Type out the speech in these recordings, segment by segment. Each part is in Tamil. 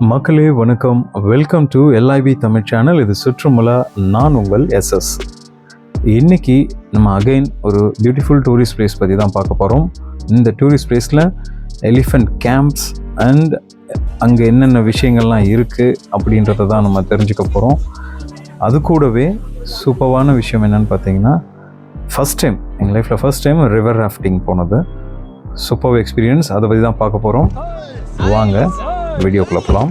மக்களே வணக்கம். Welcome to LIB Tamil channel இது சுற்றுமுலா. நான் உங்கள் எஸ்எஸ் இன்னைக்கு நம்ம அகைன் ஒரு பியூட்டிஃபுல் டூரிஸ்ட் பிளேஸ் பற்றி தான் பார்க்க போகிறோம் இந்த டூரிஸ்ட் பிளேஸில் எலிஃபண்ட் கேம்ப்ஸ் அண்ட் அங்கே என்னென்ன விஷயங்கள்லாம் இருக்குது அப்படின்றத தான் நம்ம தெரிஞ்சுக்க போகிறோம் அது கூடவே சூப்பரான விஷயம் என்னன்னு பார்த்தீங்கன்னா ஃபஸ்ட் டைம் எங்கள் லைஃப்பில் ஃபஸ்ட் டைம் ரிவர் ராஃப்டிங் போனது. சூப்பர் எக்ஸ்பீரியன்ஸ் அதை பற்றி தான் பார்க்க போகிறோம் வாங்க. வீடியோ போகலாம்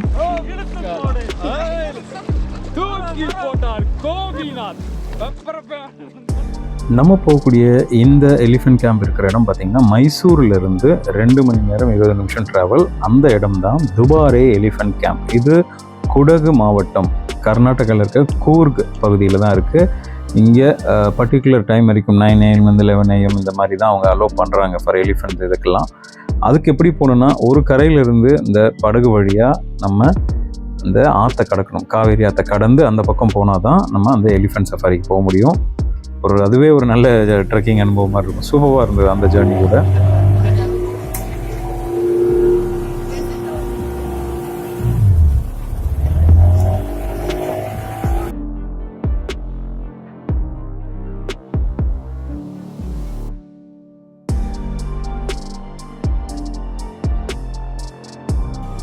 நம்ம போகக்கூடிய இந்த எலிஃபென்ட் கேம்ப் இருக்கிற இடம் பார்த்தீங்கன்னா மைசூர்ல இருந்து ரெண்டு மணி நேரம் இருபது நிமிஷம் டிராவல் அந்த இடம் தான் துபாரே எலிஃபென்ட் கேம்ப் இது குடகு மாவட்டம். கர்நாடகாவில் இருக்க கூர்க் பகுதியில் தான் இருக்குது இங்கே பர்டிகுலர் டைம் வரைக்கும் நைன் ஏஎம் வந்து லெவன் ஏஎம் இந்த மாதிரி தான் அவங்க அலோவ் பண்ணுறாங்க ஃபார் எலிஃபென்ட் இதுக்கெல்லாம். அதுக்கு எப்படி போகணுன்னா ஒரு கரையிலிருந்து இந்த படகு வழியாக நம்ம இந்த ஆற்றை கடக்கணும். காவேரி ஆற்றை கடந்து அந்த பக்கம் போனால் தான் நம்ம அந்த எலிஃபென்ட் சஃபாரிக்கு போக முடியும். ஒரு அதுவே ஒரு நல்ல ட்ரெக்கிங் அனுபவமாக இருக்கும். சூப்பராக இருந்தது அந்த ஜேர்னி கூட.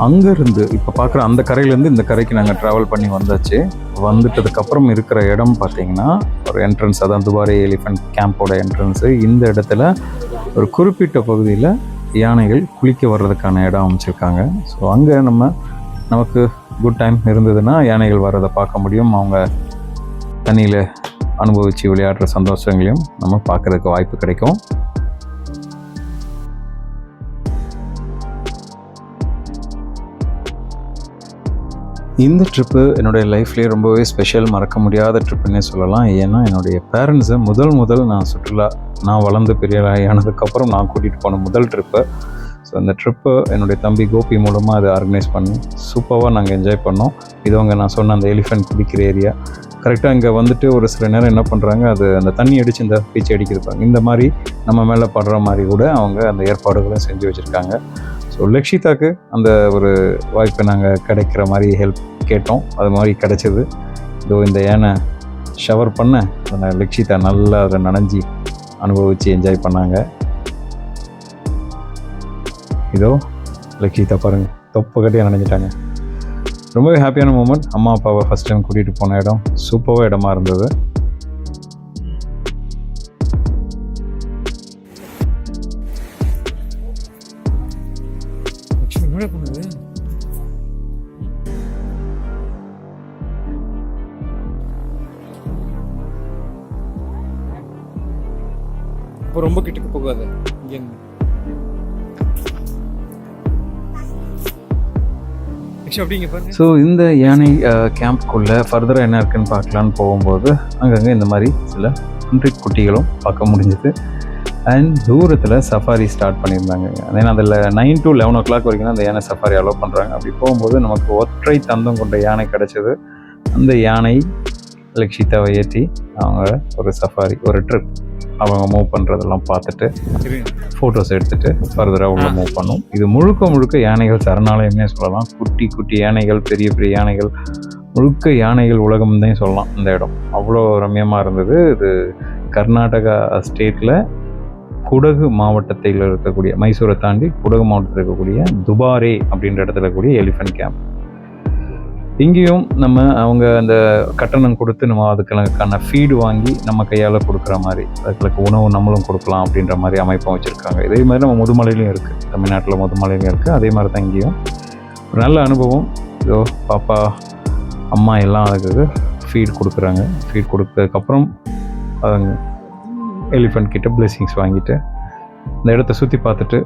அங்கேருந்து இப்போ பார்க்குற அந்த கரையிலேருந்து இந்த கரைக்கு நாங்கள் ட்ராவல் பண்ணி வந்தாச்சு. வந்துட்டதுக்கப்புறம் இருக்கிற இடம் பார்த்தீங்கன்னா ஒரு என்ட்ரன்ஸ் அதான் துபாரி எலிஃபென்ட் கேம்போட என்ட்ரன்ஸு இந்த இடத்துல ஒரு குறிப்பிட்ட பகுதியில் யானைகள் குளிக்க வர்றதுக்கான இடம் அமைச்சிருக்காங்க. ஸோ அங்கே நம்ம நமக்கு குட் டைம் இருந்ததுன்னா யானைகள் வர்றதை பார்க்க முடியும். அவங்க தண்ணியில் அனுபவித்து விளையாடுற சந்தோஷங்களையும் நம்ம பார்க்குறதுக்கு வாய்ப்பு கிடைக்கும். இந்த ட்ரிப்பு என்னுடைய லைஃப்லேயே ரொம்பவே ஸ்பெஷல் மறக்க முடியாத ட்ரிப்புன்னே சொல்லலாம். ஏன்னா என்னுடைய பேரண்ட்ஸை முதல் முதல் நான் சுற்றுலா நான் வளர்ந்து பெரிய நான் கூட்டிகிட்டு போன முதல் ட்ரிப்பு ஸோ அந்த ட்ரிப்பு என்னுடைய தம்பி கோபி மூலமாக அதை ஆர்கனைஸ் பண்ணி சூப்பராக நாங்கள் என்ஜாய் பண்ணோம். இது அவங்க நான் சொன்ன அந்த எலிஃபென்ட் குடிக்கிற ஏரியா கரெக்டாக இங்கே வந்துட்டு ஒரு சில நேரம் என்ன பண்ணுறாங்க அது அந்த தண்ணி அடித்து இந்த பீச்சு அடிக்கிருப்பாங்க. இந்த மாதிரி நம்ம மேலே படுற மாதிரி கூட அவங்க அந்த ஏற்பாடுகளை செஞ்சு வச்சுருக்காங்க. லக்ஷிதாக்கு அந்த ஒரு வாய்ப்பை நாங்கள் கிடைக்கிற மாதிரி ஹெல்ப் கேட்டோம். அது மாதிரி கிடைச்சது. இதோ இந்த யானை ஷவர் பண்ண அந்த லக்ஷிதா நல்லா அதில் நனைஞ்சி அனுபவித்து என்ஜாய் பண்ணாங்க. இதோ லக்ஷிதா பாருங்கள் தொப்பை கட்டியாக நினைஞ்சிட்டாங்க. ரொம்பவே ஹாப்பியான மூமெண்ட் அம்மா அப்பாவை ஃபஸ்ட் டைம் கூட்டிகிட்டு போன இடம். சூப்பராக இடமா இருந்தது. என்னடா பண்ணுது இப்போ ரொம்ப கிட்டக்கு போகாத இங்கேருந்து ஸோ இந்த யானை கேம்ப்குள்ளே ஃபர்தராக என்ன இருக்குன்னு பார்க்கலான்னு போகும்போது அங்கங்கே இந்த மாதிரி சில குன்றி குட்டிகளும் பார்க்க முடிஞ்சுது. அண்ட் தூரத்தில் சஃபாரி ஸ்டார்ட் பண்ணியிருந்தாங்க. ஏன்னா அதில் nine to eleven o'clock வரைக்கும் அந்த யானை சஃபாரி அலோவ் பண்ணுறாங்க அப்படி போகும்போது நமக்கு ஒற்றை தந்தம் கொண்ட யானை கிடச்சிது. அந்த யானை லக்ஷிதாவை ஏற்றி அவங்க ஒரு சஃபாரி ஒரு ட்ரிப் அவங்க மூவ் பண்ணுறதெல்லாம் பார்த்துட்டு ஃபோட்டோஸ் எடுத்துட்டு ஃபர்தராக உள்ள மூவ் பண்ணும். இது முழுக்க முழுக்க யானைகள் சரணாலயம்னே சொல்லலாம். குட்டி குட்டி யானைகள் பெரிய பெரிய யானைகள் முழுக்க யானைகள் உலகம்னே சொல்லலாம். இந்த இடம் அவ்வளோ ரம்யமாக இருந்தது. இது கர்நாடகா ஸ்டேட்டில் குடகு மாவட்டத்தில் இருக்கக்கூடிய மைசூரை தாண்டி குடகு மாவட்டத்தில் இருக்கக்கூடிய துபாரே அப்படின்ற இடத்துல கூடிய எலிஃபென்ட் கேம்ப் இங்கேயும் நம்ம அவங்க அந்த கட்டணம் கொடுத்து நம்ம அதுக்கான ஃபீடு வாங்கி நம்ம கையால் கொடுக்குற மாதிரி அதுக்கு உணவு நம்மளும் கொடுக்கலாம் அப்படின்ற மாதிரி அமைப்பும் வச்சுருக்காங்க. இதே மாதிரி நம்ம முதுமலையிலையும் இருக்குது தமிழ்நாட்டில் முதுமலையிலையும் இருக்குது அதே மாதிரி தான் இங்கேயும். ஒரு நல்ல அனுபவம். இதோ பாப்பா அம்மா எல்லாம் அதுக்கு ஃபீட் கொடுக்குறாங்க. ஃபீட் கொடுத்ததுக்கப்புறம் அவங்க எலிஃபெண்ட் கிட்ட பிளெஸிங்ஸ் வாங்கிட்டு இந்த இடத்த சுற்றி பார்த்துட்டு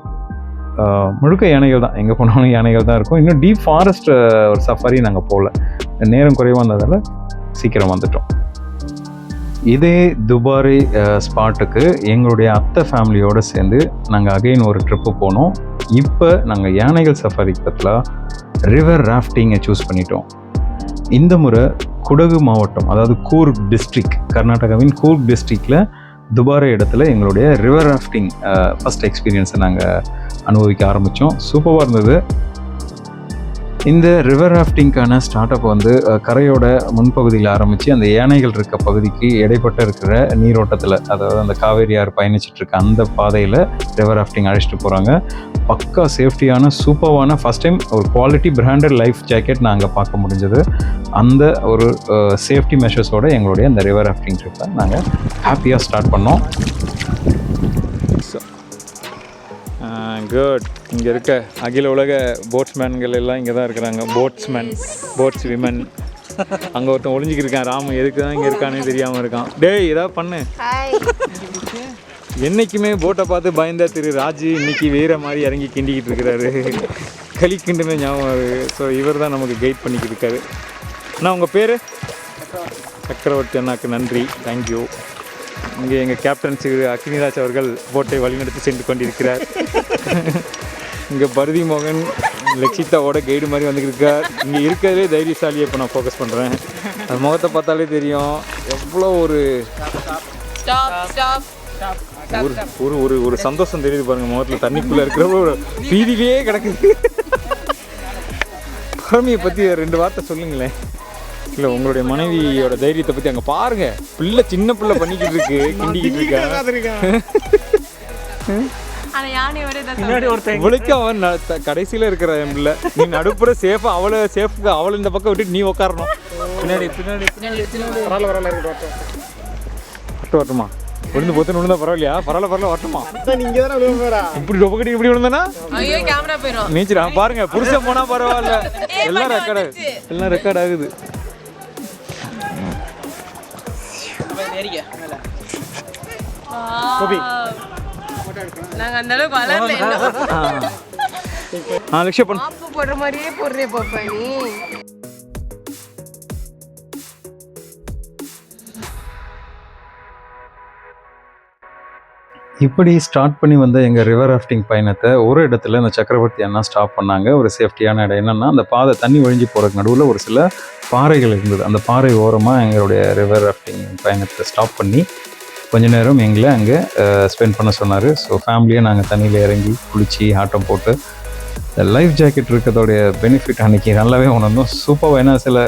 முழுக்க யானைகள் தான். எங்கே போனாலும் யானைகள் தான் இருக்கும். இன்னும் டீப் ஃபாரஸ்ட் ஒரு சஃபாரி நாங்கள் போகல. நேரம் குறைவாக இருந்ததால் சீக்கிரம் வந்துட்டோம். இதே துபாரி ஸ்பாட்டுக்கு எங்களுடைய அத்தை ஃபேமிலியோடு சேர்ந்து நாங்கள் அகெயின் ஒரு ட்ரிப்பு போனோம். இப்போ நாங்கள் யானைகள் சஃபாரிக்கு பற்றில ரிவர் ராஃப்டிங்கை சூஸ் பண்ணிட்டோம். இந்த முறை குடகு மாவட்டம் அதாவது கூர்க் டிஸ்ட்ரிக் கர்நாடகாவின் கூர்க் டிஸ்ட்ரிக்டில் துபாரா இடத்துல எங்களுடைய ரிவர் ராஃப்டிங் ஃபஸ்ட் எக்ஸ்பீரியன்ஸை நாங்கள் அனுபவிக்க ஆரம்பித்தோம் சூப்பராக இருந்தது. இந்த ரிவர் ராஃப்டிங்க்கான ஸ்டார்ட் அப் வந்து கரையோட முன்பகுதியில் ஆரம்பித்து அந்த யானைகள் இருக்க பகுதிக்கு இடைப்பட்ட இருக்கிற நீரோட்டத்தில் அதாவது அந்த காவேரி ஆறு பயணிச்சுட்டு இருக்க அந்த பாதையில் ரிவர் ராஃப்டிங் அழைச்சிட்டு போகிறாங்க பக்கா சேஃப்டியான சூப்பர்வான ஃபஸ்ட் டைம் ஒரு குவாலிட்டி பிராண்டட் லைஃப் ஜாக்கெட் நாங்கள் பார்க்க முடிஞ்சது. அந்த ஒரு சேஃப்டி மெஷர்ஸோட எங்களுடைய அந்த ரிவர் ராஃப்டிங் ட்ரிப்பை நாங்கள் ஹாப்பியாக ஸ்டார்ட் பண்ணோம். குட் இங்கே இருக்க அகில உலக போட்ஸ்மேன்கள் எல்லாம் இங்கே தான் இருக்கிறாங்க. போட்ஸ்மேன் போட்ஸ் விமன் அங்கே ஒருத்தன் ஒளிஞ்சிக்கிட்டு இருக்கான் ராமு எதுக்கு தான் இங்கே இருக்கானே தெரியாமல் இருக்கான். டேய் ஏதாவது பண்ணு. என்னைக்குமே போட்டை பார்த்து பயந்த திரு ராஜு இன்னைக்கு வேற மாதிரி இறங்கி கிண்டிக்கிட்டு இருக்கிறாரு. களி கிண்டுன ஞாபகம் ஸோ இவர் தான் நமக்கு கைட் பண்ணிக்கிட்டு இருக்காரு. அண்ணா உங்கள் பேர்? சக்கரவர்த்தி. அண்ணாக்கு நன்றி. தேங்க்யூ இங்கே எங்கள் கேப்டன் திரு அக்னிராஜ் அவர்கள் போட்டை வழிநடத்தி சென்று கொண்டிருக்கிறார். இங்கே பரதி மோகன் லக்ஷிதாவோட கைடு மாதிரி வந்துக்கிட்டு இருக்கார் இங்கே இருக்கிறதுலே தைரியசாலியை இப்போ நான் ஃபோக்கஸ் பண்ணுறேன் அது முகத்தை பார்த்தாலே தெரியும். எவ்வளோ ஒரு. ஒரு ஒரு ஒரு ஒரு சந்தோஷம் தெரியுது பாருங்க முகத்தில் தண்ணிக்குள்ளே இருக்கிற ஒரு பீதியிலேயே கிடக்குது. பழமையை பற்றி ரெண்டு வார்த்தை சொல்லுங்களேன். இல்லை உங்களுடைய மனைவியோட தைரியத்தை பற்றி அங்கே பாருங்க. பிள்ளை சின்ன பிள்ளை பண்ணிக்கிட்டு இருக்கு கிண்டிக்கிட்டு இருக்கா? இவளுக்கு அவன் கடைசியில இருக்கிற என் பிள்ளை நீ நடுப்புற சேஃபா அவளை சேஃப்க்கு அவளை இந்த பக்கம் விட்டுட்டு நீ உட்காரணும் பின்னாடி பின்னாடி. பரவாயில்ல பரவாயில்ல இருக்கட்டும் வரட்டும் வரட்டுமா. விழுந்து போத்து விழுந்தா பரவாயில்லையா? பரவாயில்ல பரவாயில்ல வரட்டுமா இப்படி டொபக்கடி இப்படி விழுந்தனா? ஐயோ கேமரா போயிடும் நீச்சரா பாருங்க புருஷன் போனா பரவாயில்ல. எல்லாம் ரெக்கார்ட் ஆகுது. எல்லாம் ரெக்கார்ட் ஆகுது. நாங்க அந்த அளவுக்கு வளரல இன்னும். ஆ. பண்ணு. ஆப்பு போடுற மாதிரியே போடுறே பாப்பா நீ. இப்படி ஸ்டார்ட் பண்ணி வந்த எங்கள் ரிவர் ராஃப்டிங் பயணத்தை ஒரு இடத்துல இந்த சக்கரவர்த்தி அண்ணா ஸ்டாப் பண்ணாங்க. ஒரு சேஃப்டியான இடம் என்னென்னா அந்த பாதை தண்ணி ஒழிஞ்சு போகிறதுக்கு நடுவில் ஒரு சில பாறைகள் இருந்தது. அந்த பாறை ஓரமாக எங்களுடைய ரிவர் ராஃப்டிங் பயணத்தை ஸ்டாப் பண்ணி கொஞ்ச நேரம் எங்களை அங்கே ஸ்பெண்ட் பண்ண சொன்னார். ஸோ ஃபேமிலியாக நாங்கள் தண்ணியில் இறங்கி குளித்து ஆட்டம் போட்டு லைஃப் ஜாக்கெட் இருக்கிறதோடைய பெனிஃபிட் அன்றைக்கி நல்லாவே உணர்ந்தோம். சூப்பராக ஏன்னா சில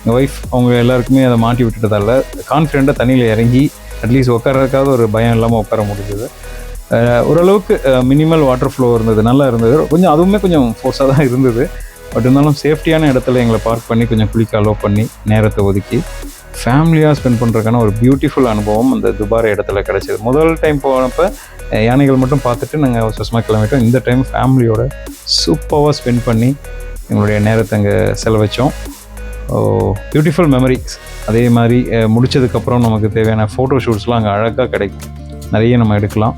எங்கள் ஒய்ஃப் அவங்க எல்லாருக்குமே அதை மாட்டி விட்டுட்டதால கான்ஃபிடெண்ட்டாக தண்ணியில் இறங்கி அட்லீஸ்ட் உட்காரதுக்காவது ஒரு பயம் இல்லாமல் உட்கார முடிஞ்சது. ஓரளவுக்கு மினிமல் வாட்டர் ஃப்ளோ இருந்தது நல்லா இருந்தது. கொஞ்சம் அதுவுமே கொஞ்சம் ஃபோர்ஸாக தான் இருந்தது. பட் இருந்தாலும் சேஃப்டியான இடத்துல எங்களை பார்க் பண்ணி கொஞ்சம் குளிக்க அலோவ் பண்ணி நேரத்தை ஒதுக்கி ஃபேமிலியாக ஸ்பெண்ட் பண்ணுறதுக்கான ஒரு பியூட்டிஃபுல் அனுபவம் அந்த துபாரை இடத்துல கிடச்சிது. முதல் டைம் போனப்போ யானைகள் மட்டும் பார்த்துட்டு நாங்கள் சுஷ்மா கிளம்பிட்டோம். இந்த டைம் ஃபேமிலியோட சூப்பராக ஸ்பெண்ட் பண்ணி எங்களுடைய நேரத்தை அங்கே செலவச்சோம். பியூட்டிஃபுல் மெமரிஸ் அதே மாதிரி முடித்ததுக்கப்புறம் முடிச்சதுக்கப்புறம் நமக்கு தேவையான ஃபோட்டோ ஷூட்ஸ்லாம் அங்கே அழகாக கிடைக்கும். நிறைய நம்ம எடுக்கலாம்.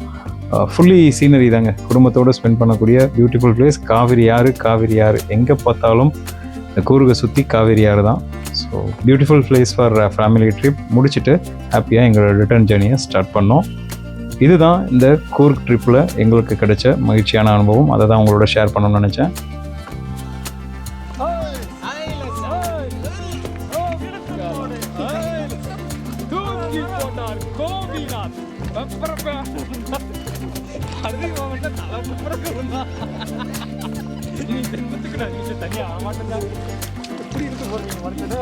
ஃபுல்லி சீனரி தாங்க. குடும்பத்தோடு ஸ்பெண்ட் பண்ணக்கூடிய பியூட்டிஃபுல் பிளேஸ் காவிரி ஆறு காவிரி ஆறு. எங்கே பார்த்தாலும் இந்த கூறுகை சுற்றி காவிரி ஆறு தான். So beautiful place for family trip முடிச்சுட்டு ஹாப்பியாக எங்களோட ரிட்டர்ன் ஜேர்னியை ஸ்டார்ட் பண்ணோம். இதுதான் இந்த கூர்க் ட்ரிப்பில் எங்களுக்கு கிடைச்ச மகிழ்ச்சியான அனுபவம். அதை தான் உங்களோட ஷேர் பண்ணணும்னு நினச்சேன். நீ தென்பத்துக்கு நான் நீங்க தனியா ஆமாட்டா எப்படி இருக்கு போறீங்க மனுஷன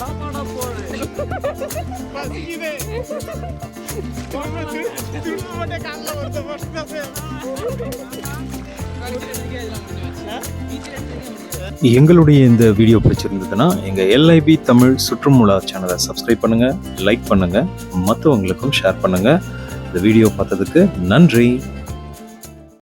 சாப்பாடா போடு பசிக்குதே திரும்ப மாட்டேன் காலைல ஒருத்த வருஷம் எங்களுடைய இந்த வீடியோ பிடிச்சிருந்ததுன்னா எங்கள் எல்ஐபி தமிழ் சுற்றுமுலா சேனலை சப்ஸ்கிரைப் பண்ணுங்கள் லைக் பண்ணுங்கள் மற்றவங்களுக்கும் ஷேர் பண்ணுங்கள் இந்த வீடியோ பார்த்ததுக்கு நன்றி.